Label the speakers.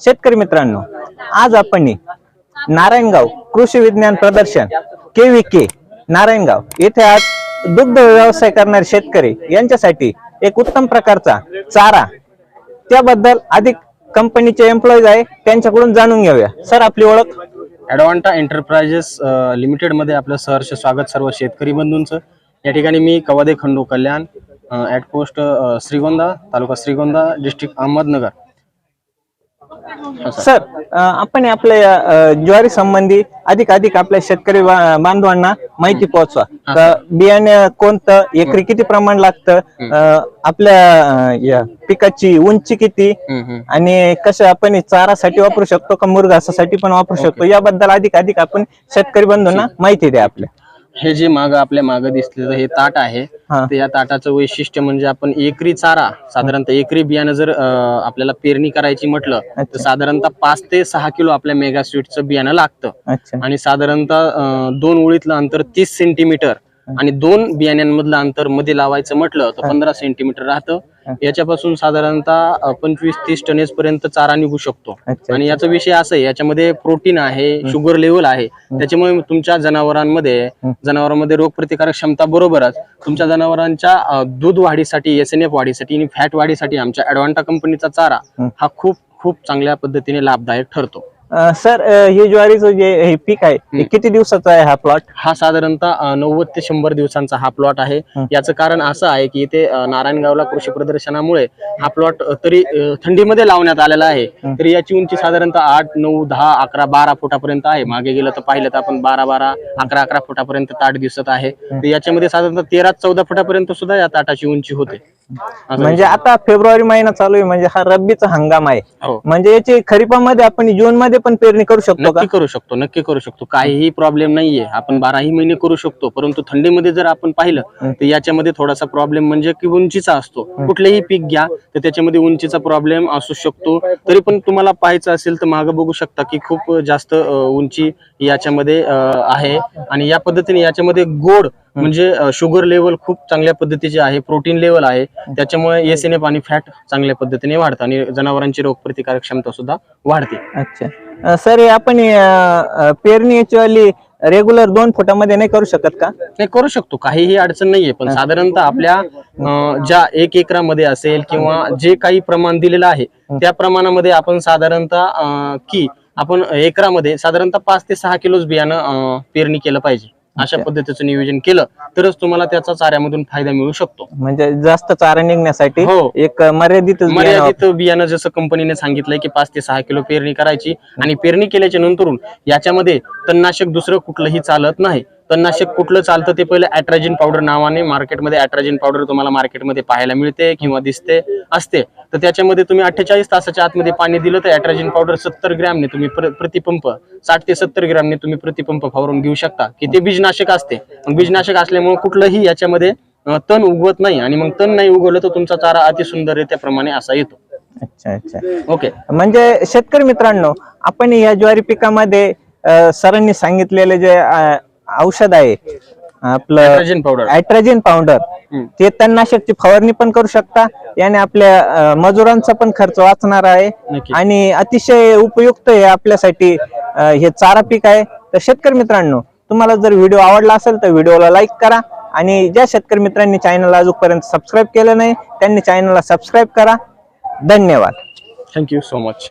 Speaker 1: शेतकरी मित्रांनो आज आपण नारायणगाव कृषी विज्ञान प्रदर्शन के व्ही के नारायणगाव येथे आज दुग्ध व्यवसाय करणारे शेतकरी यांच्यासाठी एक उत्तम प्रकारचा चारा. त्याबद्दल अधिक कंपनीचे एम्प्लॉईज आहे त्यांच्याकडून जाणून घेऊया. सर आपली ओळख?
Speaker 2: ॲडवांटा एंटरप्राइजेस लिमिटेडमध्ये आपलं सहर्ष स्वागत सर्व शेतकरी बंधूंचं. या ठिकाणी मी Kavade Khandu Kalyan at post Shrigonda taluka Shrigonda district Ahmednagar.
Speaker 1: Sir आपण आपल्या ज्वारी संबंधी अधिक अधिक आपल्या शेतकरी बांधवांना माहिती पोहोचवा. तर बियाणे कोणतं एकरी किती प्रमाण लागतं आपल्या पिकाची उंची किती. आणि कसं आपण चारासाठी वापरू शकतो का मुरघासासाठी पण वापरू शकतो? याबद्दल अधिक अधिक आपण शेतकरी बंधूंना माहिती द्या आपल्या.
Speaker 2: हे जे माग आपल्या माग दिसलेलं हे ताट आहे
Speaker 1: हा.
Speaker 2: ते या ताटाचं वैशिष्ट्य म्हणजे आपण एकरी चारा साधारणतः एकरी बियाणं जर अं, आपल्याला पेरणी करायची म्हटलं तर
Speaker 1: अच्छा.
Speaker 2: साधारणतः पाच ते सहा किलो आपल्या मेगा स्वीटचं बियाणं लागतं.
Speaker 1: अच्छा.
Speaker 2: आणि साधारणतः अं, दोन ओळीतलं अंतर तीस सेंटीमीटर आणि दोन बियाण्यांमधलं अंतरमध्ये लावायचं म्हटलं तर पंधरा सेंटीमीटर राहतं. याच्यापासून साधारणतः पंचवीस तीस टनेज पर्यंत चारा निघू शकतो.
Speaker 1: अच्छा
Speaker 2: आणि याचा विषय असा आहे याच्यामध्ये प्रोटीन आहे शुगर लेवल आहे. त्याच्यामुळे तुमच्या जनावरांमध्ये जनावरांमध्ये रोगप्रतिकारक क्षमता बरोबरच तुमच्या जनावरांच्या अं, दूध वाढीसाठी एस एन एफ वाढीसाठी आणि फॅट वाढीसाठी आमच्या ऍडवांटा कंपनीचा चारा.
Speaker 1: हा
Speaker 2: खूप खूप चांगल्या पद्धतीने लाभदायक ठरतो.
Speaker 1: अं, सर अं, हे ज्वारीचं जे हे पीक आहे हे किती दिवसाचा आहे हा प्लॉट
Speaker 2: हा साधारणतः अं, नव्वद ते शंभर दिवसांचा हा प्लॉट आहे.
Speaker 1: हं.
Speaker 2: याचं कारण असं आहे की इथे अं, नारायणगावला कृषी प्रदर्शनामुळे हा प्लॉट तरी अं, थंडीमध्ये लावण्यात आलेला आहे. तरी याची उंची साधारणतः आठ नऊ दहा अकरा बारा फुटापर्यंत आहे. मागे गेलं तर पाहिलं तर आपण बारा बारा अकरा अकरा फुटापर्यंत ताट दिसत आहे. तर याच्यामध्ये साधारणतः तेरा चौदा फुटापर्यंत सुद्धा या ताटाची उंची होते.
Speaker 1: म्हणजे आता फेब्रुवारी महिना चालू आहे म्हणजे हा रब्बीचा हंगाम आहे.
Speaker 2: हो.
Speaker 1: म्हणजे याची खरीपामध्ये आपण जून मध्ये पण पेरणी करू शकतो का?
Speaker 2: नक्की करू शकतो नक्की करू शकतो. काहीही प्रॉब्लेम नाहीये. आपण बाराही महिने करू शकतो परंतु थंडीमध्ये जर आपण पाहिलं तर याच्यामध्ये थोडासा प्रॉब्लेम म्हणजे की उंचीचा असतो. कुठलेही पीक घ्या तर त्याच्यामध्ये उंचीचा प्रॉब्लेम असू शकतो. तरी पण तुम्हाला पाहायचं असेल तर मागं बघू शकता की खूप जास्त अं, उंची याच्यामध्ये अं, आहे. आणि या पद्धतीने याच्यामध्ये गोड म्हणजे शुगर लेवल खूप चांगल्या पद्धतीचे आहे प्रोटीन लेवल आहे त्याच्यामुळे एस एन एफ आणि फॅट चांगल्या पद्धतीने वाढतं आणि जनावरांची रोगप्रतिकारक क्षमता सुद्धा वाढते.
Speaker 1: अच्छा. सर हे आपण पेरणी याची रेग्युलर दोन फुटामध्ये नाही करू शकत का?
Speaker 2: नाही करू शकतो. काहीही अडचण नाहीये पण साधारणतः आपल्या ज्या एक एकरामध्ये असेल किंवा जे काही प्रमाण दिलेलं आहे त्या प्रमाणामध्ये आपण साधारणतः की आपण एकरामध्ये साधारणतः पाच ते सहा किलोच बियाणं पेरणी केलं पाहिजे. अशा पद्धतीचं नियोजन केलं तरच तुम्हाला त्याचा चाऱ्यामधून फायदा मिळू शकतो.
Speaker 1: म्हणजे जास्त चारा निघण्यासाठी
Speaker 2: हो.
Speaker 1: एक मर्यादित
Speaker 2: मर्यादित बियाणं जसं कंपनीने सांगितलंय की पाच ते सहा किलो पेरणी करायची आणि पेरणी केल्याच्या नंतरून याच्यामध्ये तणनाशक दुसरं कुठलंही चालत नाही. तणनाशक कुठलं चालतं ते पहिलं अॅट्राजिन पावडर नावाने मार्केटमध्ये अॅट्राजिन पावडर तुम्हाला मार्केटमध्ये पाहायला मिळते किंवा दिसते असते. तर त्याच्यामध्ये तुम्ही अठ्ठेचाळीस तासाच्या आतमध्ये पाणी दिलं तर अॅट्राजिन पावडर सत्तर ग्रॅमने तुम्ही प्र- प्रतिपंप साठ ते सत्तर ग्रॅमने तुम्ही प्रतिपंप फवारून घेऊ शकता. की ते बीजनाशक असते. मग बीजनाशक असल्यामुळे कुठलंही याच्यामध्ये तण उगवत नाही आणि मग तण नाही उगवलं तर तुमचा चारा अतिसुंदर त्याप्रमाणे असा येतो.
Speaker 1: अच्छा अच्छा.
Speaker 2: ओके.
Speaker 1: म्हणजे शेतकरी मित्रांनो आपण या ज्वारी पिकामध्ये सरांनी सांगितलेले जे औषध आहे. आपलं
Speaker 2: अॅट्राजिन पावडर.
Speaker 1: ते तणनाशकची फवारणी पण करू शकता. याने आपल्या अं, मजुरांचा पण खर्च वाचणार आहे.
Speaker 2: नक्की.
Speaker 1: आणि अतिशय उपयुक्त आहे आपल्यासाठी अं, हे चारा पीक आहे. तर शेतकरी मित्रांनो तुम्हाला जर व्हिडिओ आवडला असेल तर व्हिडिओला लाईक करा. आणि ज्या शेतकरी मित्रांनी चॅनलला अजूनपर्यंत सबस्क्राईब केलं नाही त्यांनी चॅनलला सबस्क्राईब करा. धन्यवाद.
Speaker 2: Thank you so much